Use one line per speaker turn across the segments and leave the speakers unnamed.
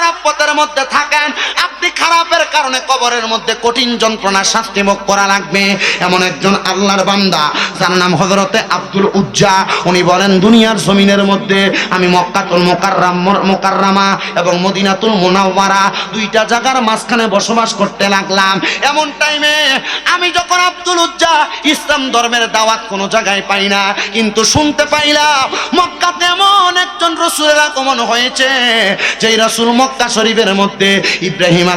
খারাপ পথের মধ্যে থাকেন আপনি খারাপের কারণে কবরের মধ্যে কঠিন যন্ত্রণা শাস্তি ভোগ করা লাগবে। এমন একজন আল্লাহর বান্দা, যার নাম হজরতে আব্দুল উজ্জা। উনি বলেন, দুনিয়ার জমিনের মধ্যে আমি মক্কাতুল মোকাররাম মোকাররামা এবং মদিনাতুল মুনাওয়ারা দুইটা জায়গার মাঝখানে বসবাস করতে লাগলাম। এমন টাইমে আমি যখন আব্দুল উজ্জা ইসলাম ধর্মের দাওয়াত কোনো জায়গায় পাই না, কিন্তু শুনতে পাইলাম, মক্কাতে এমন একজন রসুলের আগমন হয়েছে, যেই রসুল মক্কা শরীফের মধ্যে ইব্রাহিম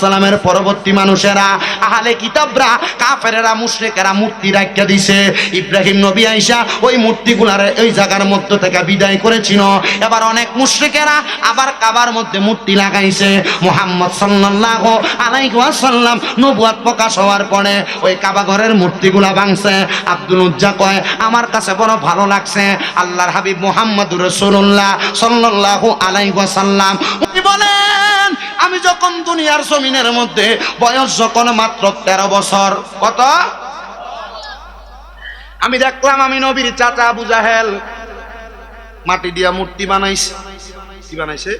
সালামের পরবর্তী মানুষেরা, আহলে কিতাবরা, কাফেরেরা, মুশরিকেরা মূর্তি রাখিয়া দিছে। ইব্রাহিম নবী আইসা ওই মূর্তিগুলার ওই জায়গার মধ্য থেকে বিদায় করেছিল। এবার অনেক মুশরিকেরা আবার কাবার মধ্যে মূর্তি লাগাইছে। মুহাম্মদ সাল্লাল্লাহু আলাইহি ওয়াসাল্লাম নবুয়ত প্রকাশ হওয়ার পরে ওই কাবা ঘরের মূর্তিগুলা ভাঙছে। আব্দুল উজ্জা কয়, আমার কাছে বড় ভালো লাগছে। আল্লাহর হাবিব মুহাম্মদুর রাসূলুল্লাহ সাল্লাল্লাহু আলাইহি ওয়াসাল্লাম। উনি আমি যখন দুনিয়ার জমিনের মধ্যে বয়স যখন মাত্র তেরো বছর, কত? আমি দেখলাম আমি নবীর চাচা আবু জাহেল। মাটি দিয়া মূর্তি বানাইছে। কি বানাইছে?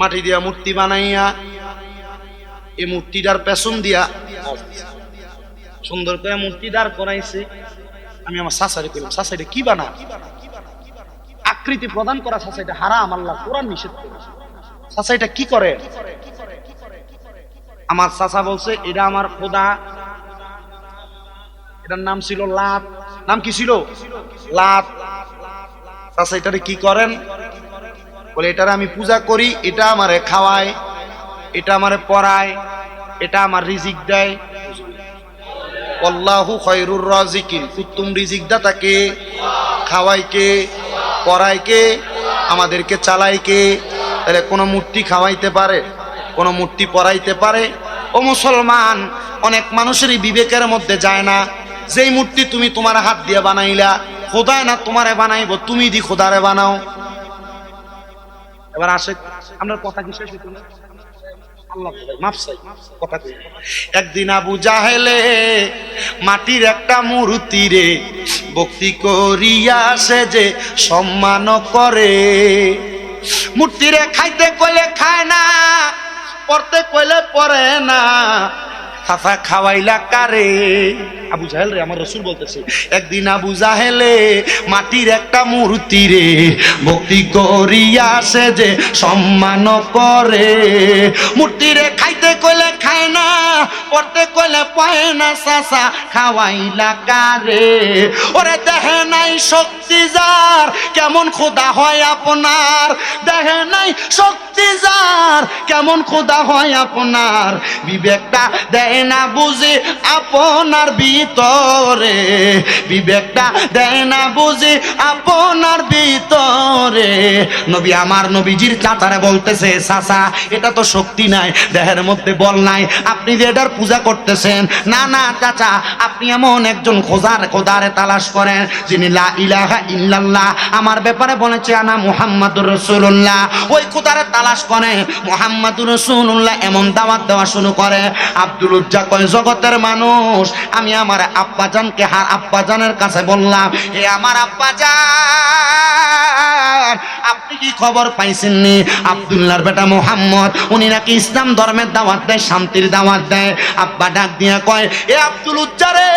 মাটি দিয়া মূর্তি বানাইয়া এই মূর্তিটার পেছন দিয়া সুন্দর করে মূর্তি দাঁড় করাইছে। আমি আমার শাসারে কইলাম শাসাইটা কি বানা? আকৃতি প্রদান করা শাসাইটা হারাম, আল্লাহ কোরআন নিষেধ করেছে। চাচা এটা কি করে? আমার চাচা বলছে, এটা আমার খোদা। এটার নাম ছিল লাত। নাম কি ছিল? লাত। চাচা এটারে কি করেন? বলে, এটার আমি পূজা করি, এটা আমারে খাওয়ায়, এটা আমারে পড়ায়, এটা আমার রিজিক দেয়। আল্লাহু খয়রুর রাজিকিন। উত্তম রিজিক দাতাকে খাওয়াইকে পড়াইকে আমাদেরকে চালাইকে তাহলে কোনো মূর্তি খাওয়াইতে পারে, কোনো মূর্তি পরাইতে পারে। ও মুসলমান, অনেক মানুষেরই বিবেকের মধ্যে যায় না, যেই মূর্তি তুমি তোমার হাত দিয়ে বানাইলা খোদায় না তোমারে বানাইবো, তুমি দি খোদারে বানাও। এবার আসে, আমরা কথা কি শেষ। একদিন আবু জাহেলে মাটির একটা মূর্তি রে ভক্তি করিয়া সে যে সম্মান করে। মূর্তিরে খাইতে কইলে খায় না, পড়তে কইলে পড়ে না। খাফা খাওয়াইলা কারে? আবু জাহেল রে, আমার রসুল বলতেছে, একদিন আবু জাহেলে মাটির একটা মূর্তি রে, ভক্তি করিয়া সে যে সম্মান করে। মূর্তিরে খাইতে কইলে খায় না, পড়তে কইলে পায় না সাসা খাওয়াইলা কারে। ওরে দেহে নাই শক্তি যার, কেমন খোদা হয় আপনার। দেহে নাই শক্তি যার, কেমন খোদা হয় আপনার। বিবেকটা দেয় না বুঝি আপনার ভিতরে। বিবেকটা দেয় না বুঝি আপনার ভিতরে। নবী আমার নবীজির চাচারে বলতেছে, চাচা, এটা তো শক্তি নাই, দেহের মধ্যে বল নাই। আপনি যে এটার পূজা করতেছেন। না না, চাচা, আপনি এমন একজন খোঁজার খোদারে তালাশ করেন যিনি লা ইলাহা আমার ব্যাপারে বলেছে, আনা মুহাম্মাদুর রাসূলুল্লাহ। ওই খোদারে তালাশ করে মুহাম্মাদুর রাসূলুল্লাহ এমন দাওয়াত দেওয়া শুরু করে, আব্দুল উজ্জা কয়, জগতের মানুষ, আমি আমার আব্বাজানকে হার, আব্বাজানের কাছে বললাম এ আমার আব্বাজান! আপনি কি খবর পাইছেন নি আব্দুল্লাহর বেটা মোহাম্মদ, উনি নাকি ইসলাম ধর্মের দাওয়াত দেয়, শান্তির দাওয়াত দেয়। আব্বা ডাক দিয়া কয়, এ আব্দুল উজ্জারে,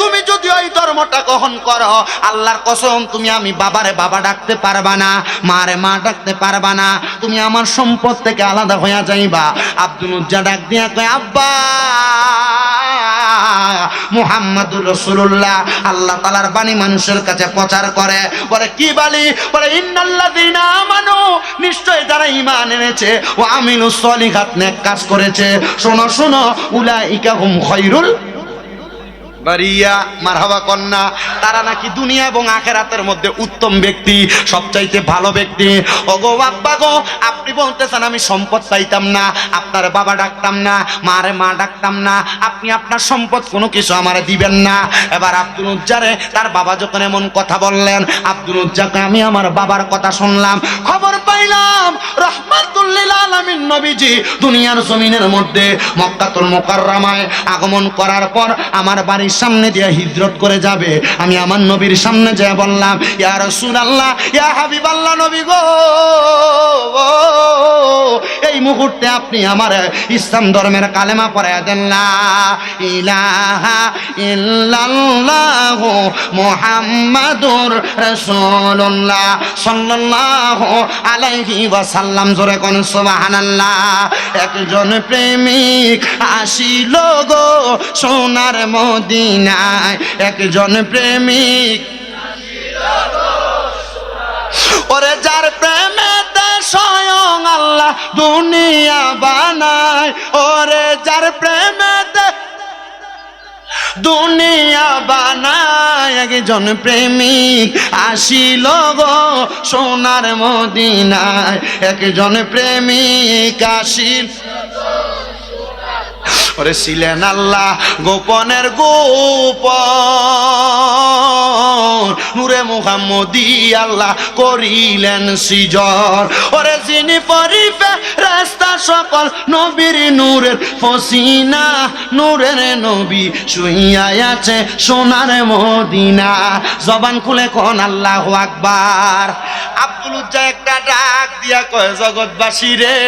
তুমি যদি ওই ধর্মটা গ্রহণ করো, আল্লাহর কসম, তুমি আমি বাবারে বাবা ডাকতে পারবা না, মারে মা ডাকতে পারবা না, তুমি আমার সম্পদ থেকে আলাদা হইয়া যাইবা। আব্দুল উজ্জা ডাক দিয়া কয়, আব্বা মুহাম্মাদুর রসুল্লাহ আল্লাহ তালার বাণী মানুষের কাছে প্রচার করে। বলে, কি বালি? বলে, ইন্নাল্লাযীনা আমানু। নিশ্চয় যারা ঈমান এনেছে ও আমিনু সলিহাত নেক কাজ করেছে। শোনো শোনো, উলাইকা হুম খৈরুল বারিয়া মারহাবা কন্যা, তারা নাকি দুনিয়া এবং আখেরাতের মধ্যে উত্তম ব্যক্তি, সবচাইতে ভালো ব্যক্তি। ওগো আব্বা গো, আপনি বলতেছেন আমি সম্পদ চাইতাম না, আপনার বাবা ডাকতাম না, মারে মা ডাকতাম না, আপনি আপনার সম্পদ কোনো কিছু আমারে দিবেন না। এবার আব্দুল উজ্জারে তার বাবা যখন এমন কথা বললেন, আব্দুল উজ্জাকে আমি আমার বাবার কথা শুনলাম। খবর পাইলাম রহমাতুল্লিল আলামিন নবীজি দুনিয়ার জমিনের মধ্যে মক্কাতুল মুকাররমায় আগমন করার পর আমার বাড়ির সামনে দিয়ে হিজরত করে যাবে। আমি আমার নবীর সামনে যেয়ে বললাম, ইয়া রাসূলুল্লাহ, ইয়া হাবিবাল্লাহ নবী গো, এই মুহূর্তে আপনি আমার ইসলাম ধর্মের কালেমা পড়ে দেন না ইলাহা ইল্লাল্লাহ মুহাম্মাদুর রাসূলুল্লাহ সাল্লাল্লাহু আলাইহি ওয়াসাল্লাম। জোরে কোন, সুবহানাল্লাহ। একজন প্রেমিক আসিল গো সোনার মদিনায় একজন প্রেমিক। ওরে যার প্রেমেতে স্বয়ং আল্লাহ দুনিয়া বানায়, ওরে যার প্রেমেতে দুনিয়া বানায়, একজন প্রেমিক আসিল গো সোনার মদিনায়, একজন প্রেমিক আসিল। ওরে ছিলেন আল্লাহ গোপনের গোপন। নূরে মুহাম্মদি আল্লাহ করিলেন সিজর ওরে যিনি পরিবে রাস্তা সকল নবীর নূরের ফসিনা, নূরের নবী শুইয়াই আছে সোনার মদিনা। জবান খুলে কোন আল্লাহ আকবার। আব্দুল উজ্জা একটা ডাক দিয়া কয়, জগৎবাসী রে,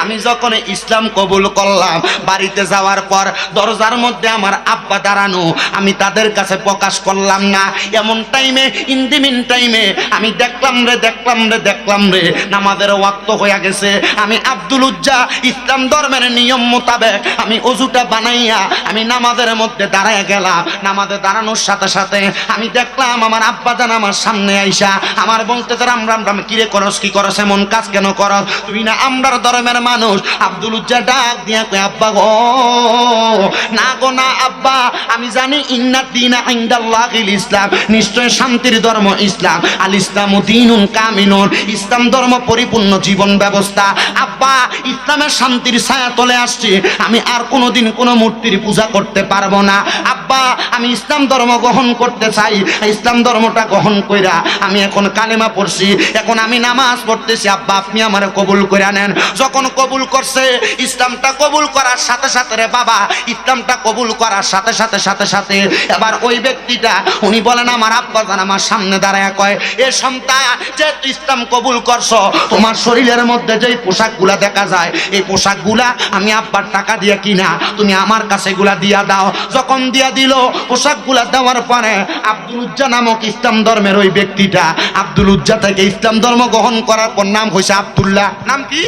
আমি যখন ইসলাম কবুল করলাম বাড়িতে যাওয়ার পর দরজার মধ্যে আমার আব্বা দাঁড়ানো, আমি তাদের কাছে প্রকাশ করলাম না। এমন টাইমে ইন্দিমিন টাইমে আমি দেখলাম রে দেখলাম রে দেখলাম রে, নামাজের ওয়াক্ত হয়ে গেছে। আমি আব্দুল উজ্জা, ইসলাম ধর্মের নিয়ম মোতাবেক আমি অজুটা বানাইয়া আমি নামাজের মধ্যে দাঁড়ায় গেলাম। নামাজে দাঁড়ানোর সাথে সাথে আমি দেখলাম আমার আব্বা জান আমার সামনে আইসা, আমার বলতে রাম রাম রাম, কিরে করস, কি করস, এমন কাজ কেন করস? তুই না আমরার ধর্মের মানুষ। আব্দুল উজ্জা ডাক দিয়া আব্বা গো না গো, না আব্বা, আমি জানি ইন্না দিনা ইনদাল্লাহিল ইসলাম, নিশ্চয় শান্তির ধর্ম ইসলাম। আল ইসলাম দিনুন কামিনুন, ইসলাম ধর্ম পরিপূর্ণ জীবন ব্যবস্থা। আব্বা, ইসলামের শান্তির ছায়া তলে আসছে, আমি আর কোনোদিন কোনো মূর্তির পূজা করতে পারব না। আব্বা, আমি ইসলাম ধর্ম গ্রহণ করতে চাই, ইসলাম ধর্মটা গ্রহণ কইরা আমি এখন কালেমা পড়ছি, এখন আমি নামাজ পড়তেছি। আব্বা, আপনি আমার কবুল করে নেন। যখন কবুল করছে, ইসলামটা কবুল করার সাথে সাথে রে বাবা, ইসলামটা কবুল করার সাথে সাথে সাথে সাথে এবার ওই ব্যক্তিটা, উনি বলেন, আমার আব্বা জান আমার সামনে দাঁড়ায় কয়, এ সন্তান, যে ইসলাম কবুল করছ, তোমার শরীরের মধ্যে যেই পোশাকগুলা দেখা যায়, এই পোশাকগুলা আমি আব্বার টাকা দিয়ে কিনা, তুমি আমার কাছে এগুলা দিয়া দাও। যখন দিয়া দিল পোশাকগুলা দেওয়ার পরে আব্দুল উজ্জা নামক ইসলাম ধর্মের ওই ব্যক্তিটা আব্দুল উজ্জা থেকে ইসলাম ধর্ম গ্রহণ করার পর নাম হয়েছে আব্দুল্লাহ। নাম কি?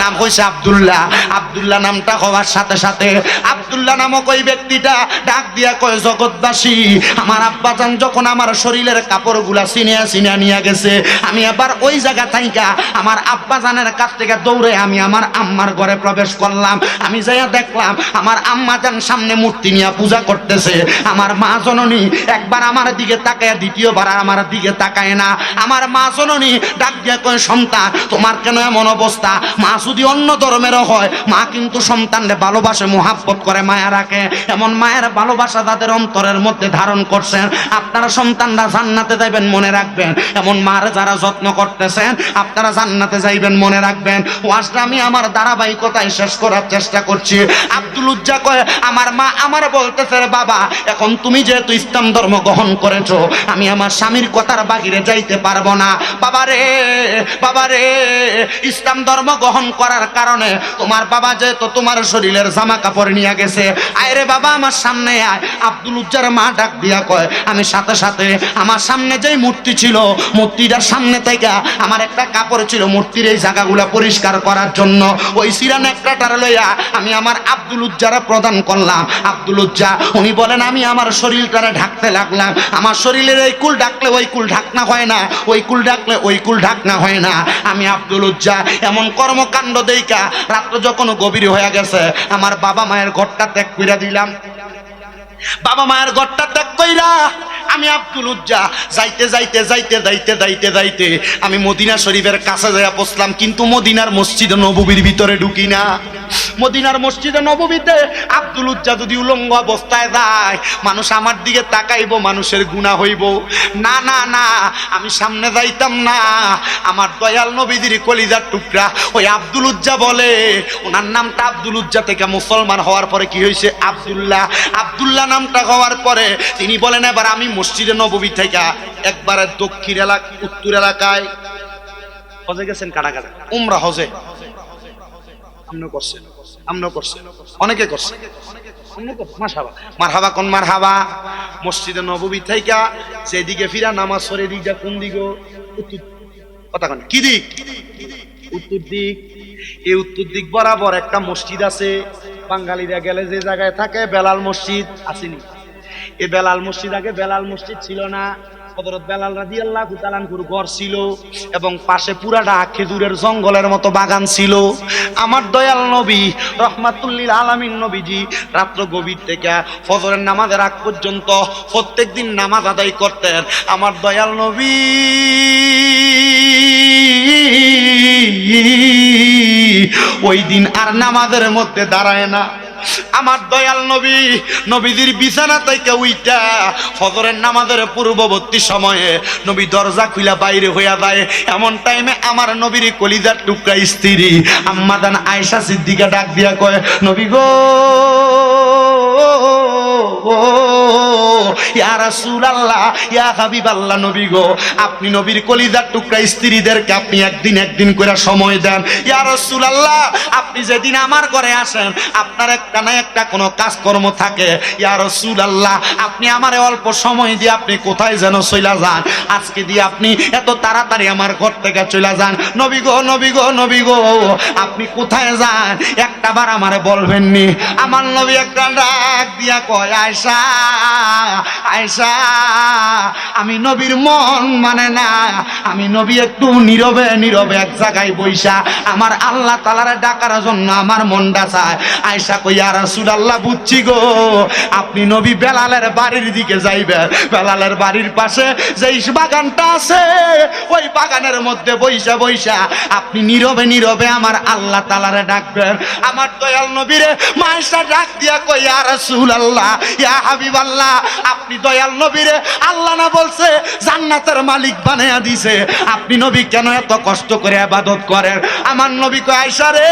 নাম হয়েছে আব্দুল্লাহ। আব্দুল্লাহ নামটা হওয়ার সাথে সাথে আব্দুল্লাহ নামক ওই ব্যক্তিটা ডাক দিয়া কয়, জগৎবাসী, আমার আব্বাজান যখন আমার শরীরের কাপড়গুলা সিনিয়া সিনিয়া নিয়ে গেছে, আমি আবার ওই জায়গা থাইকা আমার আব্বাজানের কাছ থেকে দৌড়ে আমি আমার আম্মার ঘরে প্রবেশ করলাম। আমি যাইয়া দেখলাম, আমার আম্মাজান সামনে মূর্তি নিয়ে পূজা করতেছে। আমার মা জননী একবার আমার দিকে তাকায়, দ্বিতীয়বার আমার দিকে তাকায় না। আমার মা জননী ডাক দিয়া কয়, সন্তান, তোমার কেন এমন অবস্থা? মা যদি অন্য ধর্মেরও হয়, মা কিন্তু সন্তানরে ভালোবাসে, মোহাব্বত করে, মায়া রাখে। এমন মায়ের ভালোবাসা তাদের অন্তরের মধ্যে ধারণ করছেন। আপনারা সন্তানরা জান্নাতে যাইবেন, মনে রাখবেন। এমন মার যারা যত্ন করতেছেন, আপনারা জান্নাতে যাইবেন, মনে রাখবেন। ওয়াজটা আমি আমার ধারাবাহিকতায় শেষ করার চেষ্টা করছি। আব্দুল উজ্জা কয়, আমার মা আমার বলতেছে বাবা, এখন তুমি যেহেতু ইসলাম ধর্ম গ্রহণ করেছ, আমি আমার স্বামীর কথার বাহিরে যাইতে পারব না। বাবারে বাবারে, ইসলাম ধর্ম গ্রহণ করার কারণে তোমার বাবা যেহেতু তোমার শরীরের জামা কাপড় নিয়ে গেছে আয়রে বাবা, আমার সামনে আয়। আব্দুল উজ্জার মা ডাক দিয়া কয়, আমি সাথে সাথে আমার সামনে যেই মূর্তি ছিল, মূর্তিটার সামনে থেকে আমার একটা কাপড় ছিল মূর্তির এই জায়গাগুলো পরিষ্কার করার জন্য। ওই সিরান একটাটার লইয়া আমি আমার আব্দুল উজ্জারা প্রদান করলাম। আব্দুল উজ্জা, উনি বলেন, আমি আমার শরীরটারে ঢাকতে লাগলাম। আমার শরীরের এই কুল ডাকলে ওই কুল ঢাকনা হয় না। ওই কুল ডাকলে ওই কুল ঢাকনা হয় না। আমি আব্দুল উজ্জা, এমন কর্মকাণ্ড দেইকা রাত্র যখন গভীর হয়ে গেছে, আমার বাবা মায়ের ঘরটা ত্যাগ কইরা দিলাম। বাবা মায়ের ঘরটা ত্যাগ কইরা আমি আব্দুল উজ্জা। যাইতে যাইতে যাইতে যাইতে যাইতে যাইতে আমি মদিনা শরীফের কাছে যাইয়া বসলাম, কিন্তু মদিনার মসজিদ নববীর ভিতরে ঢুকি না। মদিনার মসজিদে নববীতে আব্দুল উজ্জা যদি উলঙ্গ অবস্থায় যায়, মানুষ আমার দিকে তাকাইবো, মানুষের গুণা হইব। না না না, আমি সামনে যাইতাম না। আমার দয়াল নবীদের কলিজার টুকরা। ওই আব্দুল উজ্জা বলে, ওনার নামটা আব্দুল উজ্জা থেকে মুসলমান হওয়ার পরে কি হয়েছে? আব্দুল্লাহ। আব্দুল্লাহ নামটা হওয়ার পরে তিনি বলেন, এবার আমি মসজিদে নববী থেকে একবারে দক্ষিণ এলাকা উত্তর এলাকায়। হজে গেছেন কাটা কাটা উমরা হজে। আপনিও করছেন। আপনিও করছেন। অনেকে করছে মারহাবা। কোন মারহাবা? মসজিদে যেদিকে ফিরা নামাজ সরে দিক যা কোন দিকে উত্তর কথা কোন। কি দিক? উত্তর দিক। এই উত্তর দিক বরাবর একটা মসজিদ আছে। বাঙালিরা গেলে যে জায়গায় থাকে বেলাল মসজিদ আসেনি। এ বেলাল মসজিদ আগে বেলাল মসজিদ ছিল না। হযরত বেলাল রাদিয়াল্লাহু তাআলা আনহুর ঘর ছিল এবং পাশে পুরাটা খেজুরের জঙ্গলের মতো বাগান ছিল। আমার দয়াল নবী রহমাতুল্লিল আলামিন নবীজি, রাত্র গভীর থেকে ফজরের নামাজের আগ পর্যন্ত প্রত্যেকদিন নামাজ আদায় করতেন। আমার দয়াল নবী ওই দিন আর নামাজের মধ্যে দাঁড়ায় না। আমার দয়াল নবী নবীদের বিছানা থেকে উইটা ফজরের নামাজের পূর্ববর্তী সময়ে নবী দরজা খুলা বাইরে হইয়া যায়। এমন টাইমে আমার নবীর কলিজার টুকরা স্ত্রী আম্মাদান আয়েশা সিদ্দিকা ডাক দিয়া কয়, নবী গো ইয়া হাবিবাল্লাহ নবী গো, আপনি নবীর কলিজার টুকরা স্ত্রীদেরকে আপনি একদিন একদিন করে সময় দেন। ইয়া রাসূলুল্লাহ, আপনি যেদিন আমার ঘরে আসেন, আপনার একটা না একটা কোনো কাজকর্ম থাকে। ইয়া রাসূলুল্লাহ, আপনি আমারে অল্প সময় দিয়ে আপনি কোথায় যেন চইলা যান। আজকে দিয়ে আপনি এত তাড়াতাড়ি আমার ঘর থেকে চইলা যান। নবী গো নবী গো নবী গো, আপনি কোথায় যান? একটা বার আমারে বলবেন নি আমার নবী একটা ডাক দিয়া কয় আয়সা আয়সা, আমি নবীর মন মানে না। আমি নবী একটু নীরবে নীরবে এক জায়গায় বইসা। আমার আল্লাহ তালারে ডাকার জন্য আমার মনটা চায়। আয়সা কইয়া রাসুল আল্লাহ বুঝছি গো। আপনি নবী বেলালের বাড়ির দিকে যাইবেন। বেলালের বাড়ির পাশে যেই বাগানটা আছে, ওই বাগানের মধ্যে বইসা বইসা আপনি নীরবে নীরবে আমার আল্লাহ তালারে ডাকবেন। আমার দয়াল নবীরে মাইসা ডাক দিয়া কই, ইয়া রাসূল আল্লাহ আপনি দয়াল নবীরে, আল্লাহ না বলছে, জান্নাতের মালিক বানায়া দিছে। আপনি নবী কেন এত কষ্ট করে ইবাদত করেন? আমার নবী কয় আয়েশা রে,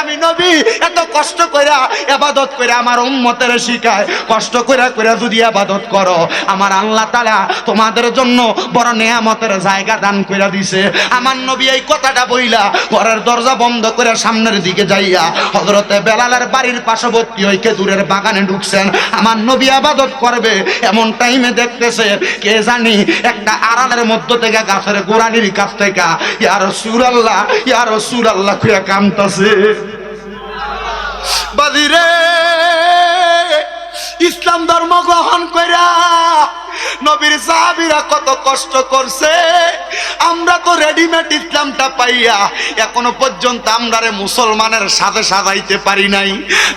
আমি নবী, এত কষ্ট কইরা ইবাদত করে আমার উম্মতের শিখায়, কষ্ট কইরা কইরা যদি ইবাদত করো, আমার আল্লাহ তাআলা তোমাদের জন্য বড় নেয়ামতের জায়গা দান কইরা দিছে। আমার নবী এই কথাটা বইলা ঘরের দরজা বন্ধ করে সামনের দিকে যাইয়া হযরতে বেলালের বাড়ির পার্শ্ববর্তী ওই খেজুরের বাগানে ঢুকছেন। আমার নবী আবাদত করবে, এমন টাইমে দেখতেছে, কে জানি একটা আড়ালের মধ্য থেকে গাছের গোড়ানির কাছ থেকে ইয়ার সুরাল্লাহ ইয়ার সুরাল্লাহ খুঁয়া কামতাছে বাজিরে, ইসলাম ধর্ম গ্রহণ কইরা নবীর সাহাবীরা কত কষ্ট করছে। আমরা তো রেডিমেড ইসলামটা পাইয়া এখনও পর্যন্ত আমরা মুসলমানের সাথে সাজাইতে পারি নাই।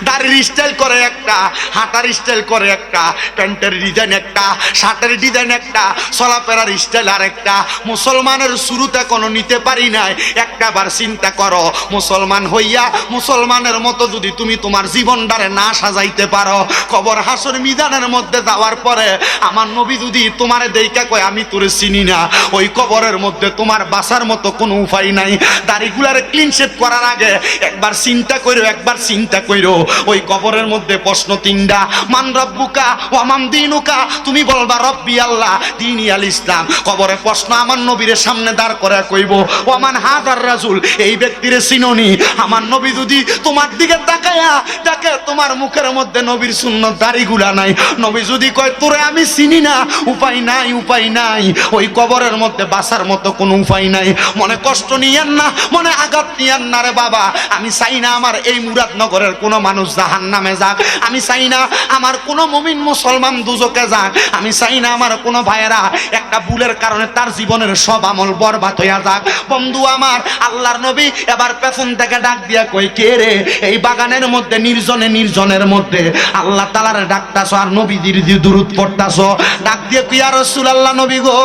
দাড়ির স্টাইল করে একটা হাঁটার স্টাইল করে একটা, প্যান্টের ডিজাইন একটা, শার্টের ডিজাইন একটা, চলাফেরার স্টাইল আর একটা মুসলমানের শুরুতে কোনো নিতে পারি নাই। একটা বার চিন্তা করো, মুসলমান হইয়া মুসলমানের মতো যদি তুমি তোমার জীবনটারে না সাজাইতে পারো কবর হাসর মিদানের মধ্যে যাওয়ার পরে আমার যদি তোমারে দেইকা কয়, আমি তোরে চিনি না। ওই কবরের মধ্যে তোমার বাসার মতো কোনো উপায় নাই। দাড়িগুলারে ক্লিন শেপ করার আগে একবার চিন্তা কইরো, একবার চিন্তা কইরো। ওই কবরের মধ্যে প্রশ্ন তিনটা, মান রব্বুকা ওয়ামান দিনুকা? তুমি বলবা, রব্বি আল্লাহ দিন আল ইসলাম। কবরে প্রশ্ন আমার নবীর সামনে দাঁড় করে কইব ওয়ামান হাজার রাজুল? এই ব্যক্তিরে চিননি। আমার নবী যদি তোমার দিকে তাকায়া দেখে, তোমার মুখের মধ্যে নবীর শূন্য দাড়িগুলা নাই। নবী যদি কয়, তোরে আমি চিনি না। উপায় নাই উপায় নাই। ওই কবরের মধ্যে বাসার মতো কোনো উপায় নাই। মনে কষ্ট নিয়েন না, মনে আঘাত নিয়েন না রে বাবা। আমি চাই না আমার এই মুরাদনগরের কোনো মানুষ জাহান নামে যাক। আমি চাই না আমার কোনো মমিন মুসলমান দুজকে যাক। আমি চাই না আমার কোনো ভাইয়েরা একটা ভুলের কারণে তার জীবনের সব আমল বরবাদ হইয়া যাক। বন্ধু আমার, আল্লাহর নবী এবার পেছন থেকে ডাক দিয়া কই কে রে? এই বাগানের মধ্যে, নির্জনে, নির্জনের মধ্যে আল্লাহ তালার ডাকতাছ আর নবীজির দূরত পড়তাছ? ডাক দিয়ে কুইয়া রসুল আল্লাহ নবী গো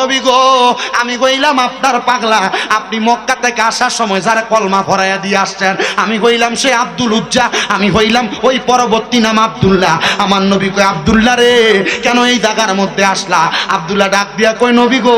নবী গো, আমি কইলাম আপনার পাগলা। আপনি মক্কা থেকে আসার সময় যারা কলমা ভরাইয়া দিয়ে আসছেন, আমি কইলাম সে আব্দুল উজ্জা, আমি হইলাম ওই পরবর্তী নাম আব্দুল্লাহ। আমার নবী কই আব্দুল্লাহ রে, কেন এই জায়গার মধ্যে আসলা? আব্দুল্লাহ ডাক দিয়া কই নবী গো,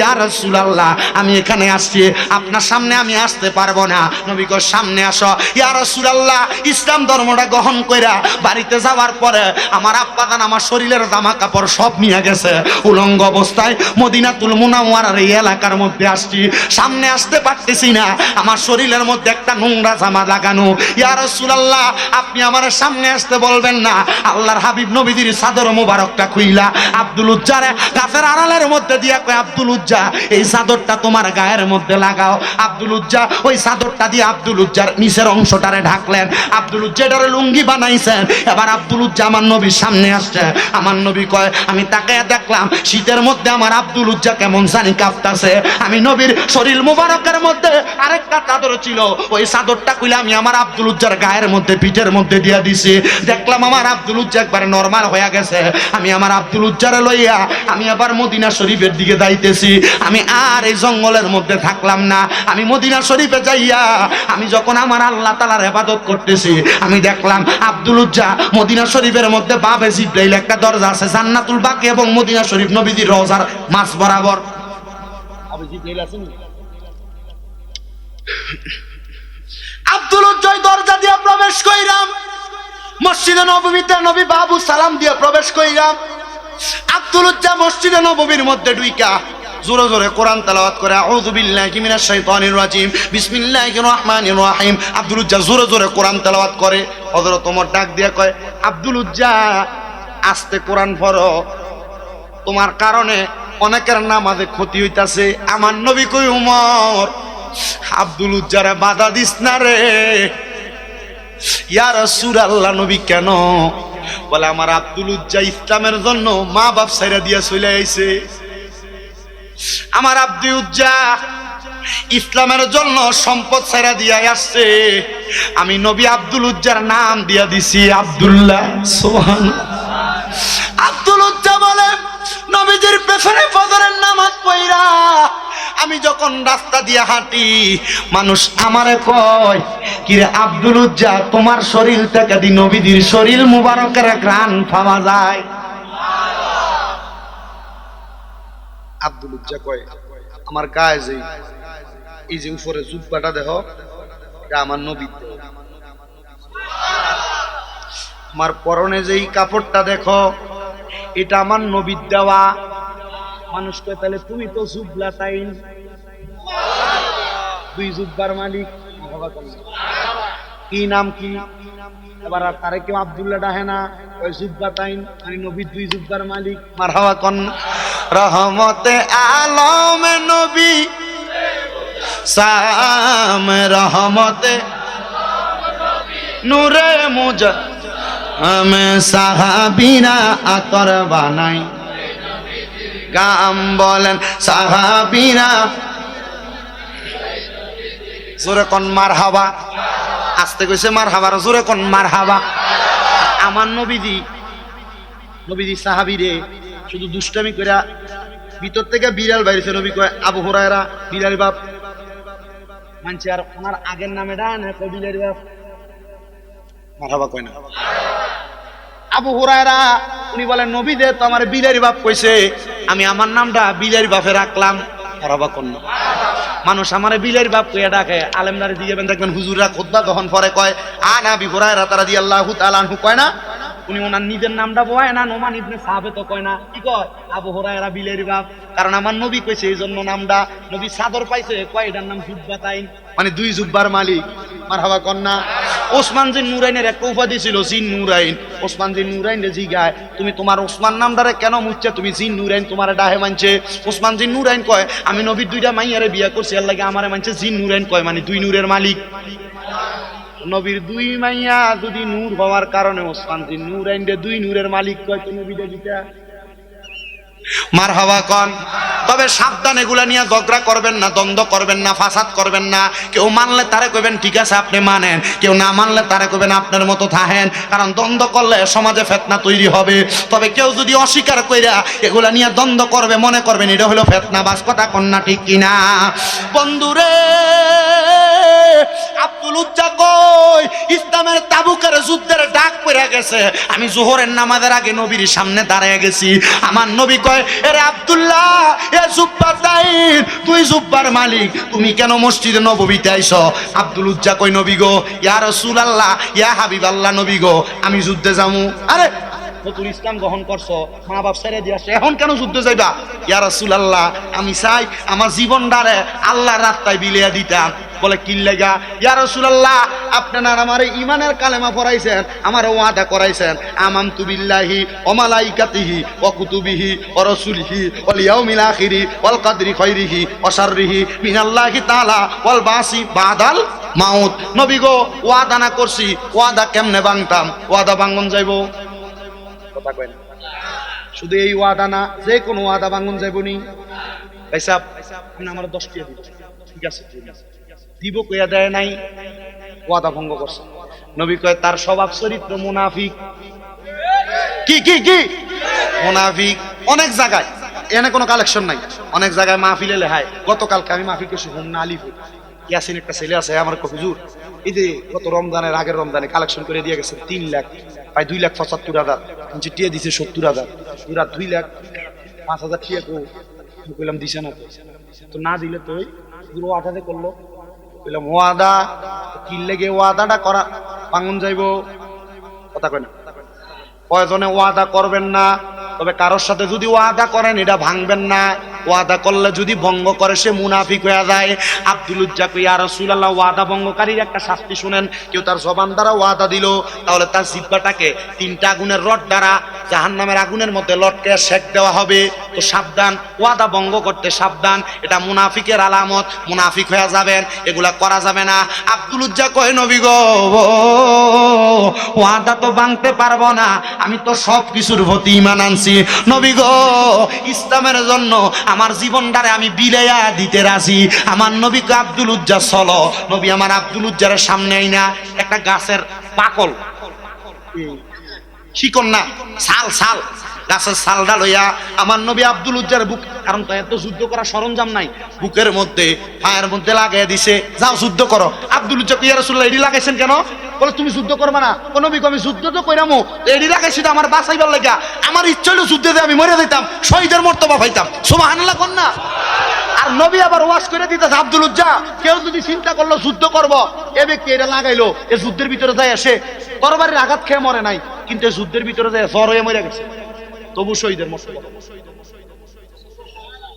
ইয়া রাসূলুল্লাহ, আমি এখানে আসছি, আপনার সামনে আমি আসতে পারব না। নবী গো, সামনে আসো। ইয়া রাসূলুল্লাহ, ইসলাম ধর্মটা গ্রহণ কইরা বাড়িতে যাওয়ার পরে আমার আব্বা দান আমার শরীরের জামা কাপড় সব নিয়ে গেছে। উলঙ্গ অবস্থায় মদিনাতুল মুনাওয়ারার এই এলাকার মধ্যে আসছি। সামনে আসতে পারতেছি না। আমার শরীরের মধ্যে একটা নোংরা জামা লাগানো। ইয়া রাসূলুল্লাহ, আপনি আমার সামনে আসতে বলবেন না। আল্লাহর হাবিব নবীজির সাদর মোবারকটা খুইলা আব্দুল উজ্জারে গাছের আড়ালের মধ্যে দিয়া কয়, আব্দুল উজ্জা, এই চাদরটা তোমার গায়ের মধ্যে লাগাও। আব্দুল উজ্জা, ওই চাদরটা দিয়ে আব্দুল উজ্জার নিচের অংশটারে ঢাকলেন। আব্দুল উজ্জাটারে লুঙ্গি বানাইছেন। এবার আব্দুল উজ্জা আমার নবীর সামনে আসছে। আমার নবী কয়, আমি তাকে দেখলাম, শীতের মধ্যে আমার আব্দুল উজ্জা কেমন জানি কাঁপতাছে। আমি নবীর শরীর মুবারকের মধ্যে আরেকটা চাদর ছিল। ওই চাদরটা কইলে আমি আমার আব্দুল উজ্জার গায়ের মধ্যে, পিঠের মধ্যে দিয়া দিছি। দেখলাম আমার আব্দুল উজ্জা একবারে নরমাল হয়ে গেছে। আমি আমার আব্দুল উজ্জারে লইয়া আমি আবার মদিনা শরীফের দিকে যাইতেছি। আমি আর এই জঙ্গলের মধ্যে থাকলাম না। আমি মদিনা শরীফে যাইয়া আমি যখন আমার আল্লাহ তালার হেফাজত করতেছি আমি দেখলাম আব্দুল উজ্জা মদিনা শরীফের মধ্যে বাবে জিব্রাইল একটা দরজা আছে জান্নাতুল বাকি এবং মদিনা শরীফ নবীজির রওজার মাছ বরাবর। আব্দুল উজ্জয় দরজা দিয়ে প্রবেশ কইরাম। মসজিদে নবমীতে নবী বাবু সালাম দিয়ে প্রবেশ কইরাম। আব্দুল উজ্জা মসজিদে নবমীর মধ্যে ডুইকা জোরে জোরে কোরআন তেলাওয়াত করে, আউযু বিল্লাহি মিনাশ শাইতানির রাজিম, বিসমিল্লাহির রহমানির রহিম। আব্দুল উজ্জা জোরে জোরে কোরআন তেলাওয়াত করে, হযরত ওমর ডাক দিয়া কয় আব্দুল উজ্জা আস্তে কোরআন পড়ো। তোমার কারণে অনেকের নামাজে ক্ষতি হইতাছে। আমার নবী কই, উমর আব্দুল উজ্জারে বাধা দিস না রে। ইয়ার সুর আল্লাহ নবী কেন বলে, আমার আব্দুল উজ্জা ইসলামের জন্য মা বাপ সাইরা দিয়া চলে আইছে। আমার আব্দুল উজ্জা ইসলামের জন্য সম্পদ সাইরা দিয়া আসছে। আমি নবী আব্দুল উজ্জার নাম দিয়া দিছি আব্দুল্লাহ সোহান আব্দুল উজ্জা বলে নবীজির পেছনে ফজরের নামাজ পড়া আমি যখন রাস্তা দিয়ে হাঁটি, মানুষ আমারে কয় কিরে আব্দুল উজ্জা, তোমার শরীর থেকে দি নবীজির শরীর মুবারকের গ্রান পাওয়া যায় আব্দুল উজ্জা কয়, আমার গায়ে যে, এই যে উপরে জুব্বাটা দেহ, এটা আমার দেহ। আমার পরনে যেই কাপড়টা দেখো এটা আমার নবীর দেওয়া। মানুষ কয় তাহলে তুমি তো জুবলা তাই দুই জুব্বার মালিক। কি নাম কি? এবার আর তারে কেউ আব্দুল্লাহ ডাহে না, ওই জুব্বা তাইন মানে নবীর দুই জুব্বার মালিক। মার হাওয়া কন। রহমতে আলম নবী। সাম রহমতে। নূরে মুজা আমি সাহাবিরা আতর বানাই গাম বলেন সাহাবিরা জোরে কন মার হাবা আসতে কইছে মার হাবার জোরে কন মার হাবা আমার নবীজি নবীজি সাহাবি রে শুধু দুষ্টামি কইরা ভিতর থেকে বিড়াল বাইরেছে নবী কয় আবু হুরায়রা বিড়াল বাপ মানছে আর ওনার আগের নামে ডান কয় বিড়াল বাপ মারহাবা কয় না আবু হুরায়রা, উনি বলেন, নবী দে, তো আমার বিলারি বাপ কইছে। আমি আমার নামটা বিলের বাপে রাখলাম। মারহাবা কোন না মানুষ আমার বিলের বাপ কইয়া ডাকে। আলেমদারে দিয়ে দেখবেন, হুজুররা খুতবা গহন পরে কয়, আনা বি হুরায়রা তারা দিয়ে আল্লাহ তাআলা হু কয় না উনি ওনার নিজের নামটা বয় না, নোমান ইবনে সাহাবে তো কয় না। কি কয়? আবু হুরায়রা বিলারি বাপ। কারণ আমার নবী কইছে এই জন্য নামটা। নবী সাদর পাইছে, কয় এটার নাম জুব্বা তাইন? মানে দুই জুব্বার মালিক। মারহাবা কন্যা। ওসমান জিন নুরাইনের একটা উপাধি ছিল, জিন নুরাইন। ওসমান জিন নুরাইন রে জিগায়, তুমি তোমার ওসমান নামটারে কেন মুচ্ছে? তুমি জিন নুরাইন তোমার ডাহে মানছে। ওসমান জিন নুরাইন কয়, আমি নবীর দুইটা মাইয়ারে বিয়া করছি, এর লাগে আমারে মানছে জিন নুরাইন কয়। মানে দুই নূরের মালিক। নবীর দুই মাইয়া যদি নূর হওয়ার কারণে ওসমান জিন নুরাইন রে দুই নূরের মালিক কয় তো নবীটা দিটা মার হাওয়া কন। তবে সাবধান এগুলা নিয়ে ঝগড়া করবেন না, দ্বন্দ্ব করবেন না, ফাসাদ করবেন না। কেউ মানলে তারে কইবেন, ঠিক আছে, আপনি মানেন। কেউ না মানলে তারে কইবেন, আপনার মতো থাহেন। কারণ দ্বন্দ্ব করলে সমাজে ফেতনা তৈরি হবে। তবে কেউ যদি অস্বীকার কইরা এগুলা নিয়ে দ্বন্দ্ব করবে, মনে করবেন, এটা হলো ফেতনা। বাস কথা কন্যা ঠিক কিনা। বন্ধুরে আব্দুল উজ্জা কই, ইসলামের তাবুকের যুদ্ধের ডাক পড়ে গেছে। আমি জোহরের নামাজের আগে নবীর সামনে দাঁড়িয়ে গেছি। আমার নবী কয়, এরে আব্দুল্লাহ, এ জুব্বার তাইর তুই জুব্বার মালিক, তুমি কেন মসজিদে নববীতে আইছ? আব্দুল উজ্জা কই নবী গো, ইয়া রসুল আল্লাহ ইয়া হাবিব আল্লাহ নবী গো, আমি যুদ্ধে যামু। আরে নতুন ইসলাম গ্রহণ করছ, মা বাপ ছেড়ে দিয়ে আসছো। এখন কেন যুদ্ধে যাইবা? ইয়া রাসূল আল্লাহ আমি চাই আমার জীবন জীবনটারে আল্লাহর রাস্তায় বিলিয়ে দিতাম। বলে কি লেগা? ইয়া রাসূল আল্লাহ আপনারা আমার ইমানের কালেমা পড়াইছেন, আমার ওয়াদা করাইছেন। আমাম তু বিল্লাহি ওয়া মালাইকাতিহি ওয়া কুতুবিহি ওয়া রাসূলিহি ওয়াল ইয়াউমিল ওয়াল কদরি খাইরিহি ওয়া শাররিহি মিনাল্লাহি তাআলা ওয়াল বাসি বাদাল মাউত। নবী গো, ওয়াদা না করছি, ওয়াদা কেমনে ভাঙতাম? ওয়াদা ভাঙন যাইবো? কথা কয় না শুধু এই ওয়াদা না, যে কোনো ওয়াদা ভাঙন যাইবনি। ঠিক আছে। দিব দেয় নাই, ওয়াদা ভঙ্গ করছে। নবী কয়, তার স্বভাব চরিত্র মুনাফিক। কি কি কি? মুনাফিক। অনেক জায়গায় এনে কোনো কালেকশন নাই। অনেক জায়গায় মাহফিলে লেহায় গতকালকে আমি মাহফিল করছি, হোম, না আলিপুর ইয়াসিন একটা ছেলে আছে, আমার কফিজুর এই যে গত রমজানের আগের রমজানে কালেকশন করে দিয়ে গেছে, তিন লাখ, প্রায় দুই লাখ পঁচাত্তর হাজার। চিটিয়ে দিছে, সত্তর হাজার। পুরা দুই লাখ পাঁচ হাজার টিয়া কো কইলাম দিছে না তো। না দিলে তো পুরো আঠাতে করল। কইলাম, ওয়াদা? কিল লেগে ওয়াদাটা করা ভাঙন যাইব? কথা কয় না। কয়জনে ওয়াদা করবেন না? তবে কারোর সাথে যদি ওয়াদা করেন, এটা ভাঙবেন না। ওয়াদা করলে যদি ভঙ্গ করে, সে মুনাফিক হয়ে যায়। আব্দুল উজ্জাক, ইয়া রাসূলুল্লাহ, ওয়াদা ভঙ্গকারীর একটা শাস্তি শুনেন। কেউ তার জবান দ্বারা ওয়াদা দিল, তাহলে তার জিব্বাটাকে তিনটা আগুনের রড দ্বারা জাহান্নামের আগুনের মধ্যে লটকে শেক দেওয়া হবে। তো সাবধান, ওয়াদা ভঙ্গ করতে সাবধান। এটা মুনাফিকের আলামত, মুনাফিক হয়ে যাবেন, এগুলা করা যাবে না। আব্দুল উজ্জা কয় নবী গো, ওয়াদা তো ভাঙতে পারব না। আমি তো সব কিছুর প্রতি ইমান আনছি। নবী গো, ইসলামের জন্য আমার জীবনটারে আমি বিলাইয়া দিতে রাজি। আমার নবীকে আব্দুল উজ্জা চলো। নবী আমার আব্দুল উজ্জারের সামনে আই না একটা গাছের পাকল। শিকন না সাল ছাল গাছের ছালটা লইয়া আমার নবী আব্দুল উজ্জার বুক কারণ তো এত যুদ্ধ করার সরঞ্জাম নাই। বুকের মধ্যে পায়ের মধ্যে লাগাই দিছে। যাও যুদ্ধ করো। আব্দুল উজ্জা কিয়া রসুল্লাহ এডি লাগাইছেন কেন? বলে, তুমি যুদ্ধ করবে না। কোন বিক আমি যুদ্ধ তো কইরামো। এডি লাগাইছি তো আমার বাঁচাইবার লাগা আমার ইচ্ছা হলো যুদ্ধে আমি মরে দিতাম শহীদের মর্তবা পাইতাম। সুবহানাল্লাহ, কন না? আর নবী আবার ওয়াজ করে দিতেছে, আব্দুল উজ্জা, কেউ যদি চিন্তা করল যুদ্ধ করব, এ ব্যক্তি এটা লাগাইলো, এ যুদ্ধের ভিতরে যায় এসে তরবারির আঘাত খেয়ে মরে নাই, কিন্তু যুদ্ধের ভিতরে যায় জ্বর হয়ে মরে গেছে। তবু শহীদের মতো।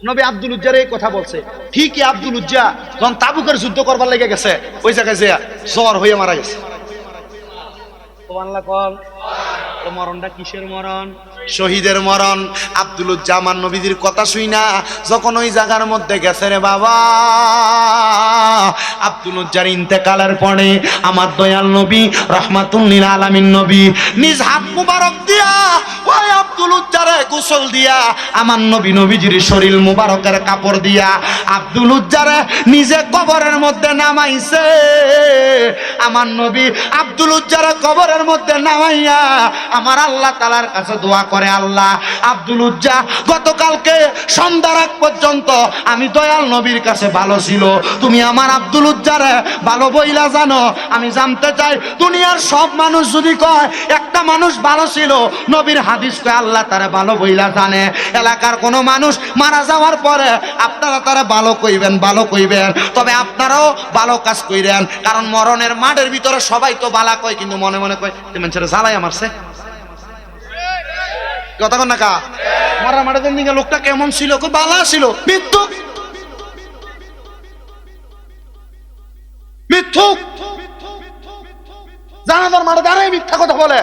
নবী আব্দুল উজ্জার এই কথা বলছে। ঠিকই আব্দুল উজ্জা যখন তাবুকের যুদ্ধ করবার লেগে গেছে, ওই জায়গায় যে জ্বর হয়ে মারা গেছে। মরণটা কিসের মরণ? শহীদের মরণ। আব্দুল জামান নবীদের কথা শুই না, যখন ওই জায়গার মধ্যে গেছে রে বাবা। আব্দুল উজ্জার ইন্তেকালের পরে আমার দয়াল নবী রহমাতুল্লিল আলামিন নবী, নিজ হাত মুবারক দিয়া, ওই আব্দুল উজ্জারে গোসল দিয়া, আমার নবী নবীজির শরীর মুবারকের কাপড় দিয়া, আব্দুল উজ্জারে নিজে কবরের মধ্যে নামাইছে। আমার নবী আব্দুল উজ্জারে কবরের মধ্যে নামাইয়া, আমার আল্লাহ তালার কাছে দোয়া করে আল্লাহ আব্দুল উজ্জা, গতকালকে সন্ধ্যার আগ পর্যন্ত আমি দয়াল নবীর কাছে ভালো ছিল। তুমি আমার আব্দুল উজ্জারে ভালো বইলা জানো। আমি জানতে চাই, দুনিয়ার সব মানুষ যদি কয়, একটা মানুষ ভালো ছিল, নবীর হাদিস কয় আল্লাহ তারা ভালো বইলা জানে। এলাকার কোনো মানুষ মারা যাওয়ার পরে আপনারা তারা ভালো কইবেন ভালো কইবেন। তবে আপনারাও ভালো কাজ কইরেন, কারণ মরণের মাঠের ভিতরে সবাই তো বালা কয়, কিন্তু মনে মনে কয় তেমন ছেলে জ্বালাই আমারছে কথা কন না কা। মারা মাঠের দিকে লোকটা কেমন ছিল? খুব বালা ছিল। মৃত্যু মিথ্যুক। জানাজার মাঠে দাঁড়ায় মিথ্যা কথা বলে।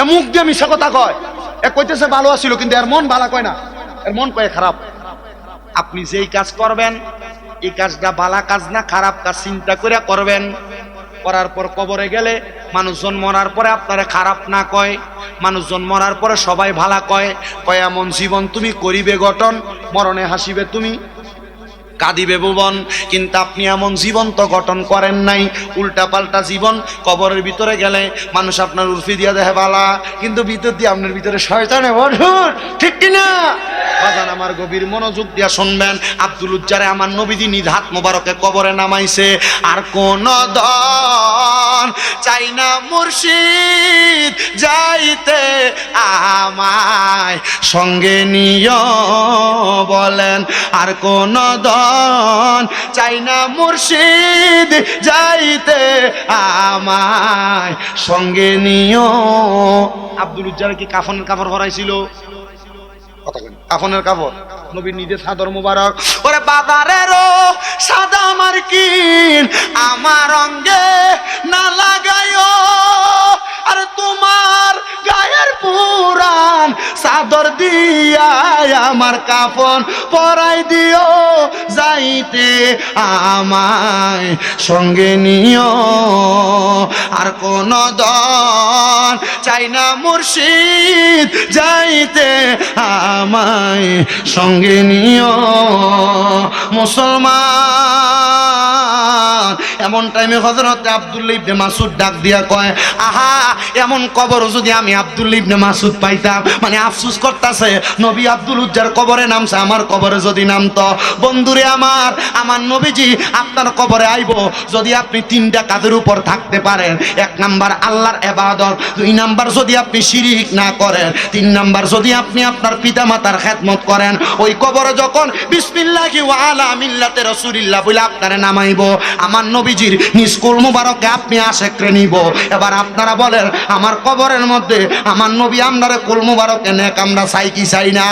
এ মুখ দিয়ে মিথ্যা কথা কয়। এ কইতেছে ভালো আছিল কিন্তু এর মন ভালো কয় না। এর মন কয় খারাপ। আপনি যেই কাজ করবেন, এই কাজটা ভালা কাজ না, খারাপ কাজ চিন্তা করে করবেন। করার পর কবরে গেলে মানুষজন মরার পরে আপনারা খারাপ না কয়, মানুষজন মরার পরে সবাই ভালা কয় কয়, এমন জীবন তুমি করিবে গঠন, মরণে হাসিবে তুমি, কাঁদিবে ভুবন, কিন্তু আপনি এমন জীবন তো গঠন করেন নাই উল্টা পাল্টা জীবন, কবরের ভিতরে গেলে মানুষ আপনার উর্ফি দিয়া দেহে বালা, কিন্তু ভিতর দিয়ে আপনার ভিতরে শয়তানে বঠুর ঠিক কিনা বাজান আমার গভীর মনোযোগ দিয়া শুনবেন, আব্দুল উজ্জারে আমার নবীজি নিজ হাত মোবারকে কবরে নামাইছে, আর কোন দন চাই না মুর্শিদ, যাইতে আমায়। সঙ্গে নিয় বলেন আর কোন দন চাই না মুর্শিদ, যাইতে আমায়। সঙ্গে নিয় আব্দুল উজ্জারে কি কাফনের কাপড় ভরাইছিল কথা কাফনের কাপড় নবীর নিজের সাদর মুবারক। ওরে বাজারেরও সাদা মার্কিন, আমার অঙ্গে না লাগাইও। আর তোমার গায়ের পুরান সাদর দিয়া আমার কাফন। পরাই দিও, যাইতে আমায় সঙ্গে নিও। আর কোন দন চাই না মুর্শিদ, যাইতে আমায় সঙ্গে নিও মুসলমান। এমন টাইমে হজরত আব্দুল্লা ইবনে মাসুদ ডাক দিয়া কয়, আহা, এমন কবর যদি আমি আব্দুল্লা ইবনে মাসুদ পাইতাম মানে আফসুস করতেছে, নবী আব্দুল উজ্জার কবরে নামছে, আমার কবরে যদি নামতো। বন্ধুরে আমার আমার নবীজি আপনার কবরে আইব, যদি আপনি তিনটা কাজের উপর থাকতে পারেন। এক নাম্বার আল্লাহর এবাদত, দুই নাম্বার যদি আপনি শিরিক না করেন, তিন নাম্বার যদি আপনি আপনার পিতা মাতার খেদমত করেন, ওই কবরে যখন বিসমিল্লাহি ওয়া আলা মিল্লাতে রাসূলিল্লাহ বলে আপনারে নামাইব, আমার নবীজির নিষ্কুল মুবারকে আপনি আশেকরে নিব। এবার আপনারা বলেন, আমার কবরের মধ্যে আমার নবী আমনারে কুল মুবারকে নেক, আমরা চাই কি চাই না?